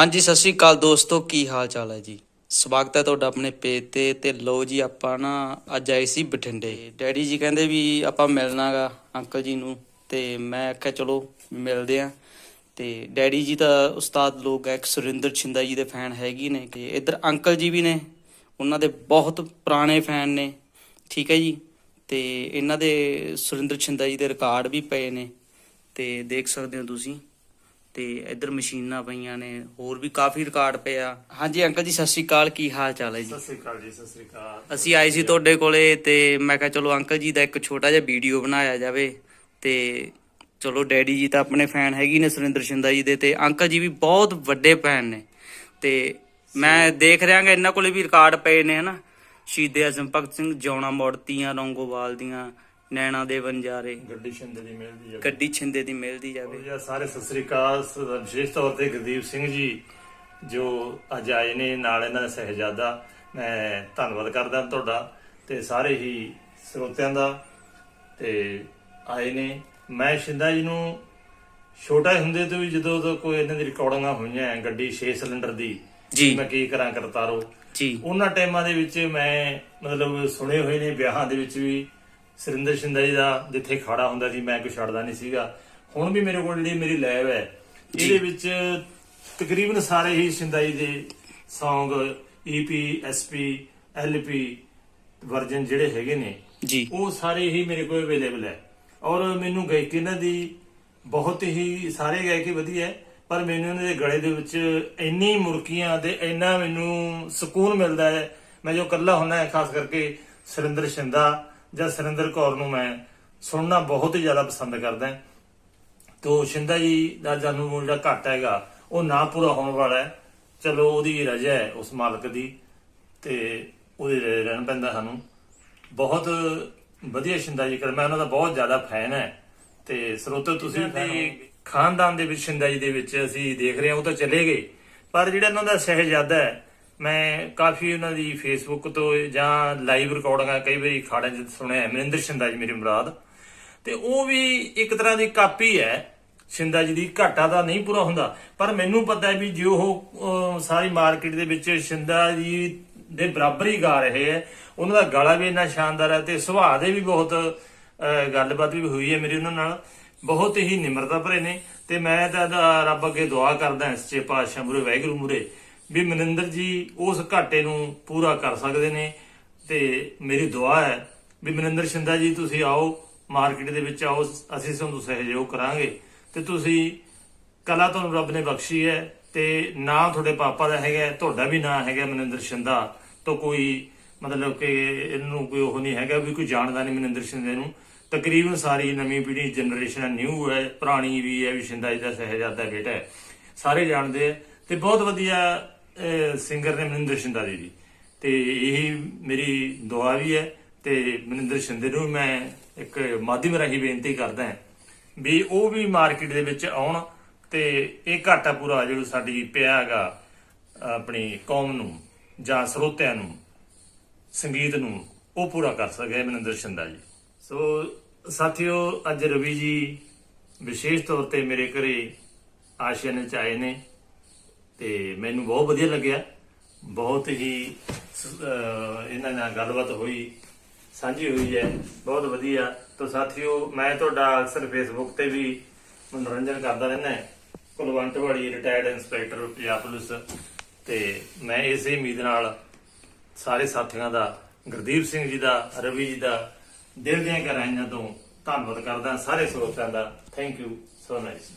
ਹਾਂਜੀ, ਸਤਿ ਸ਼੍ਰੀ ਅਕਾਲ ਦੋਸਤੋ, ਕੀ ਹਾਲ ਚਾਲ ਹੈ ਜੀ? ਸਵਾਗਤ ਹੈ ਤੁਹਾਡਾ ਆਪਣੇ ਪੇਜ ਤੇ ਤੇ ਲੋ ਜੀ, ਆਪਾਂ ਨਾ ਅੱਜ ਆਏ ਸੀ ਬਠਿੰਡੇ। ਡੈਡੀ ਜੀ ਕਹਿੰਦੇ ਵੀ ਆਪਾਂ ਮਿਲਣਾਗਾ ਅੰਕਲ ਜੀ ਨੂੰ, ਤੇ ਮੈਂ ਆਖਿਆ ਚਲੋ ਮਿਲਦੇ ਆ ਤੇ ਡੈਡੀ ਜੀ ਤਾਂ ਉਸਤਾਦ ਲੋਕ ਹੈ ਸੁਰਿੰਦਰ ਛਿੰਦਾ ਜੀ ਦੇ ਫੈਨ ਹੈਗੀ ਨੇ ਕਿ ਇੱਧਰ ਅੰਕਲ ਜੀ ਵੀ ਨੇ, ਉਹਨਾਂ ਦੇ ਬਹੁਤ ਪੁਰਾਣੇ ਫੈਨ ਨੇ, ਠੀਕ ਹੈ ਜੀ? ਤੇ ਇਹਨਾਂ ਦੇ ਸੁਰਿੰਦਰ ਛਿੰਦਾ ਜੀ ਦੇ ਰਿਕਾਰਡ ਵੀ ਪਏ ਨੇ, ਤੇ ਦੇਖ ਸਕਦੇ ਹੋ ਤੁਸੀਂ। ਤੇ ਇੱਧਰ ਮਸ਼ੀਨਾਂ ਪਈਆਂ ਨੇ ਹੋਰ ਵੀ ਕਾਫੀ ਰਿਕਾਰਡ ਪਏ ਆ ਹਾਂਜੀ ਅੰਕਲ ਜੀ ਸਤਿ ਸ਼੍ਰੀ ਅਕਾਲ ਕੀ ਹਾਲ ਚਾਲ ਹੈ ਜੀ? ਸਤਿ ਸ੍ਰੀ ਅਕਾਲ ਜੀ ਸਤਿ ਸ੍ਰੀ ਅਕਾਲ। ਅਸੀਂ ਆਏ ਸੀ ਤੁਹਾਡੇ ਕੋਲੇ ਤੇ ਮੈਂ ਕਿਹਾ ਚਲੋ ਅੰਕਲ ਜੀ ਦਾ ਇੱਕ ਛੋਟਾ ਜਿਹਾ ਵੀਡੀਓ ਬਣਾਇਆ ਜਾਵੇ ਤੇ ਚਲੋ ਡੈਡੀ ਜੀ ਤਾਂ ਆਪਣੇ ਫੈਨ ਹੈਗੀ ਨੇ ਸੁਰਿੰਦਰ ਸ਼ਿੰਦਾ ਜੀ ਦੇ ਤੇ ਅੰਕਲ ਜੀ ਵੀ ਬਹੁਤ ਵੱਡੇ ਫੈਨ ਨੇ ਤੇ ਮੈਂ ਦੇਖ ਰਿਹਾਗਾ ਇਹਨਾਂ ਕੋਲੇ ਵੀ ਰਿਕਾਰਡ ਪਏ ਨੇ ਹਨਾ। ਸ਼ਹੀਦ ਆਜ਼ਮ ਭਗਤ ਸਿੰਘ ਜੌਣਾ ਮੋੜਤੀਆਂ ਰੰਗੋਵਾਲ ਦੀਆਂ ਨੈਣਾ ਦੇ ਵੰਜਾਰੇ ਗੱਡੀ ਸ਼ਿੰਦੇ ਦੀ ਮਿਲਦੀ ਹੈ ਗੱਡੀ ਛਿੰਦੇ ਦੀ ਮਿਲਦੀ ਜਾਵੇ। ਜੀ ਸਾਰੇ ਸਤਿ ਸ੍ਰੀ ਅਕਾਲ ਵਿਸ਼ੇਸ਼ ਤੌਰ ਤੇ ਗੁਰਦੀਪ ਸਿੰਘ ਜੀ ਜੋ ਅੱਜ ਆਏ ਨੇ ਨਾਲ ਇਹਨਾਂ ਦਾ ਸਹਿਜਾਦਾ। ਮੈਂ ਧੰਨਵਾਦ ਕਰਦਾ ਤੁਹਾਡਾ ਤੇ ਸਾਰੇ ਹੀ ਸਰੋਤਿਆਂ ਦਾ। ਤੇ ਆਏ ਨੇ। ਮੈਂ ਸ਼ਿੰਦਾ ਜੀ ਨੂੰ ਛੋਟਾ ਹੁੰਦੇ ਤੋਂ ਵੀ ਜਦੋਂ ਤੋਂ ਕੋਈ ਇਹਨਾਂ ਦੀ ਰਿਕਾਰਡਿੰਗਾਂ ਹੋਈਆਂ ਗੱਡੀ 6 ਸਿਲੰਡਰ ਦੀ ਜੀ। ਮੈਂ ਕੀ ਕਰਾਂ ਕਰਤਾਰੋ? ਜੀ। ਉਹਨਾਂ ਟਾਈਮਾਂ ਦੇ ਵਿੱਚ ਮੈਂ ਮਤਲਬ ਸੁਣੇ ਹੋਏ ਨੇ ਵਿਆਹਾਂ ਦੇ ਵਿੱਚ ਵੀ ਸੁਰਿੰਦਰ ਸ਼ਿੰਦਾ ਜੀ ਦਾ ਜਿੱਥੇ ਖੜਾ ਹੁੰਦਾ ਸੀ ਮੈਂ ਕੋਈ ਛੱਡਦਾ ਨਹੀਂ ਸੀਗਾ। ਹੁਣ ਵੀ ਮੇਰੇ ਕੋਲ ਜਿਹੜੀ ਮੇਰੀ ਲੈਬ ਹੈ ਇਹਦੇ ਵਿੱਚ ਤਕਰੀਬਨ ਸਾਰੇ ਹੀ ਸ਼ਿੰਦਾ ਜੀ ਦੇ Song EP SP LP version ਜਿਹੜੇ ਹੈਗੇ ਨੇ ਜੀ। ਉਹ ਸਾਰੇ ਹੀ ਮੇਰੇ ਕੋਲ ਅਵੇਲੇਬਲ ਹੈ। ਔਰ ਮੈਨੂੰ ਗਾਇਕੀ ਇਹਨਾਂ ਦੀ ਬਹੁਤ ਹੀ ਸਾਰੇ ਗਾਇਕੀ ਵਧੀਆ ਹੈ ਪਰ ਮੈਨੂੰ ਇਹਨਾਂ ਦੇ ਗਲੇ ਦੇ ਵਿੱਚ ਇੰਨੀ ਮੁਰਕੀਆਂ ਤੇ ਇੰਨਾ ਮੈਨੂੰ ਸਕੂਨ ਮਿਲਦਾ ਹੈ। ਮੈਂ ਜੋ ਇਕੱਲਾ ਹੁੰਦਾ ਹੈ ਖਾਸ ਕਰਕੇ ਸੁਰਿੰਦਰ ਸ਼ਿੰਦਾ ਜਾਂ ਸੁਰਿੰਦਰ ਕੌਰ ਨੂੰ ਮੈਂ ਸੁਣਨਾ ਬਹੁਤ ਹੀ ਜ਼ਿਆਦਾ ਪਸੰਦ ਕਰਦਾ ਤੋ ਸ਼ਿੰਦਾ ਜੀ ਦਾ ਜਨਮ ਜਿਹੜਾ ਘੱਟ ਹੈਗਾ ਉਹ ਨਾ ਪੂਰਾ ਹੋਣ ਵਾਲਾ ਹੈ। ਚਲੋ ਉਹਦੀ ਰਜਾ ਹੈ ਉਸ ਮਾਲਕ ਦੀ ਤੇ ਉਹਦੇ ਰਹਿ- ਰਹਿਣ ਪੈਂਦਾ ਸਾਨੂੰ। ਬਹੁਤ ਵਧੀਆ ਸ਼ਿੰਦਾ ਜੀ ਕਰ ਮੈਂ ਉਹਨਾਂ ਦਾ ਬਹੁਤ ਜ਼ਿਆਦਾ ਫੈਨ ਹੈ। ਤੇ ਸਰੋਤੋ ਤੁਸੀਂ ਹੋ। ਖਾਨਦਾਨ ਦੇ ਵਿੱਚ ਸ਼ਿੰਦਾ ਜੀ ਦੇ ਵਿੱਚ ਅਸੀਂ ਦੇਖ ਰਹੇ ਹਾਂ ਉਹ ਤਾਂ ਚਲੇ ਗਏ। ਪਰ ਜਿਹੜਾ ਉਹਨਾਂ ਦਾ ਸਹਿਜਾਦਾ ਹੈ ਮੈਂ ਕਾਫੀ ਉਹਨਾਂ ਦੀ ਫੇਸਬੁੱਕ ਤੋਂ ਜਾਂ ਲਾਈਵ ਰਿਕਾਰਡਿੰਗਾਂ ਕਈ ਵਾਰੀ ਖਾੜਾਂ 'ਚ ਸੁਣਿਆ ਹੈ, ਮਨਿੰਦਰ ਸ਼ਿੰਦਾ ਜੀ ਮੇਰੀ ਮੁਰਾਦ। ਤੇ ਉਹ ਵੀ ਇੱਕ ਤਰ੍ਹਾਂ ਦੀ ਕਾਪੀ ਹੈ, ਸ਼ਿੰਦਾ ਜੀ ਦੀ, ਘਾਟਾ ਦਾ ਨਹੀਂ ਪੂਰਾ ਹੁੰਦਾ, ਪਰ ਮੈਨੂੰ ਪਤਾ ਹੈ ਵੀ ਜੋ ਉਹ ਸਾਰੀ ਮਾਰਕੀਟ ਦੇ ਵਿੱਚ ਸ਼ਿੰਦਾ ਜੀ ਦੇ ਬਰਾਬਰ ਹੀ ਗਾ ਰਹੇ ਹੈ, ਉਹਨਾਂ ਦਾ ਗਾਲਾ ਵੀ ਇੰਨਾ ਸ਼ਾਨਦਾਰ ਹੈ ਤੇ ਸੁਭਾਅ ਦੇ ਵੀ ਬਹੁਤ ਗੱਲਬਾਤ ਵੀ ਹੋਈ ਹੈ ਮੇਰੀ ਉਹਨਾਂ ਨਾਲ, ਬਹੁਤ ਹੀ ਨਿਮਰਤਾ ਭਰੇ ਨੇ, ਤੇ ਮੈਂ ਤਾਂ ਇਹਦਾ ਰੱਬ ਅੱਗੇ ਦੁਆ ਕਰਦਾ ਇਸ ਸੱਚੇ ਪਾਤਸ਼ਾਹ ਮੂਰੇ ਵਾਹਿਗੁਰੂ ਮੂਰੇ ਵੀ ਮਨਿੰਦਰ ਜੀ ਉਸ ਘਾਟੇ ਨੂੰ ਪੂਰਾ ਕਰ ਸਕਦੇ ਨੇ ਤੇ ਮੇਰੀ ਦੁਆ ਹੈ ਵੀ ਮਨਿੰਦਰ ਸ਼ਿੰਦਾ ਜੀ, ਤੁਸੀਂ ਆਓ, ਮਾਰਕੀਟ ਦੇ ਵਿੱਚ ਆਓ, ਅਸੀਂ ਤੁਹਾਨੂੰ ਸਹਿਯੋਗ ਕਰਾਂਗੇ। ਤੇ ਤੁਸੀਂ ਕਲਾ ਤੁਹਾਨੂੰ ਰੱਬ ਨੇ ਬਖਸ਼ੀ ਹੈ ਤੇ ਨਾਂ ਤੁਹਾਡੇ ਪਾਪਾ ਦਾ ਹੈਗਾ, ਤੁਹਾਡਾ ਵੀ ਨਾਂ ਹੈਗਾ ਮਨਿੰਦਰ ਸ਼ਿੰਦਾ ਤੋਂ ਕੋਈ ਮਤਲਬ ਕਿ ਇਹਨੂੰ ਕੋਈ ਉਹ ਨਹੀਂ ਹੈਗਾ ਵੀ ਕੋਈ ਜਾਣਦਾ ਨਹੀਂ ਮਨਿੰਦਰ ਸ਼ਿੰਦੇ ਨੂੰ। ਤਕਰੀਬਨ ਸਾਰੀ ਨਵੀਂ ਪੀੜ੍ਹੀ ਜਨਰੇਸ਼ਨ ਨਿਊ ਹੈ, ਪੁਰਾਣੀ ਵੀ ਹੈ ਵੀ ਸ਼ਿੰਦਾ ਜੀ ਦਾ ਸਹਿਜਾਦਾ ਬੇਟਾ ਹੈ। ਸਾਰੇ ਜਾਣਦੇ ਆ ਤੇ ਬਹੁਤ ਵਧੀਆ ਸਿੰਗਰ ਨੇ ਮਨਿੰਦਰ ਸ਼ਿੰਦਾ ਜੀ ਤੇ ਇਹ ਮੇਰੀ ਦੁਆ ਵੀ ਹੈ ਤੇ ਮਨਿੰਦਰ ਸ਼ਿੰਦੇ ਨੂੰ ਮੈਂ ਇੱਕ ਮਾਧਿਅਮ ਰਾਹੀਂ ਬੇਨਤੀ ਕਰਦਾ ਹਾਂ ਵੀ ਉਹ ਵੀ ਮਾਰਕੀਟ ਦੇ ਵਿੱਚ ਆਉਣ ਤੇ ਇਹ ਘਾਟਾ ਪੂਰਾ ਜਿਹੜਾ ਸਾਡੀ ਪਿਆ ਹੈਗਾ ਆਪਣੀ ਕੌਮ ਨੂੰ ਜਾਂ ਸਰੋਤਿਆਂ ਨੂੰ, ਸੰਗੀਤ ਨੂੰ ਉਹ ਪੂਰਾ ਕਰ ਸਕੇ ਮਨਿੰਦਰ ਸ਼ਿੰਦਾ ਜੀ। ਸੋ ਸਾਥੀਓ, ਅੱਜ ਰਵੀ ਜੀ ਵਿਸ਼ੇਸ਼ ਤੌਰ ਤੇ ਮੇਰੇ ਘਰੇ ਆਸ਼ੀਆਨੇ ਚ ਆਏ ਨੇ। ਤੇ ਮੈਨੂੰ ਬਹੁਤ ਵਧੀਆ ਲੱਗਿਆ। ਬਹੁਤ ਹੀ ਇਹਨਾਂ ਨਾਲ ਗੱਲਬਾਤ ਹੋਈ, ਸਾਂਝੀ ਹੋਈ ਹੈ। ਬਹੁਤ ਵਧੀਆ। ਤਾਂ ਸਾਥੀਓ, ਮੈਂ ਤੁਹਾਡਾ ਅਕਸਰ ਫੇਸਬੁੱਕ ਤੇ ਵੀ ਮਨੋਰੰਜਨ ਕਰਦਾ ਰਹਿੰਦਾ ਕੁਲਵੰਤ ਵਾਲੀ ਰਿਟਾਇਰਡ ਇੰਸਪੈਕਟਰ ਪੰਜਾਬ ਪੁਲਿਸ। ਤੇ ਮੈਂ ਇਸੇ ਉਮੀਦ ਨਾਲ ਸਾਰੇ ਸਾਥੀਆਂ ਦਾ, ਗੁਰਦੀਪ ਸਿੰਘ ਜੀ ਦਾ, ਰਵੀ ਜੀ ਦਾ ਦਿਲ ਦੀਆਂ ਗਹਿਰਾਈਆਂ ਤੋਂ ਧੰਨਵਾਦ ਕਰਦਾ ਸਾਰੇ ਸਰੋਤਿਆਂ ਦਾ। Thank you so nice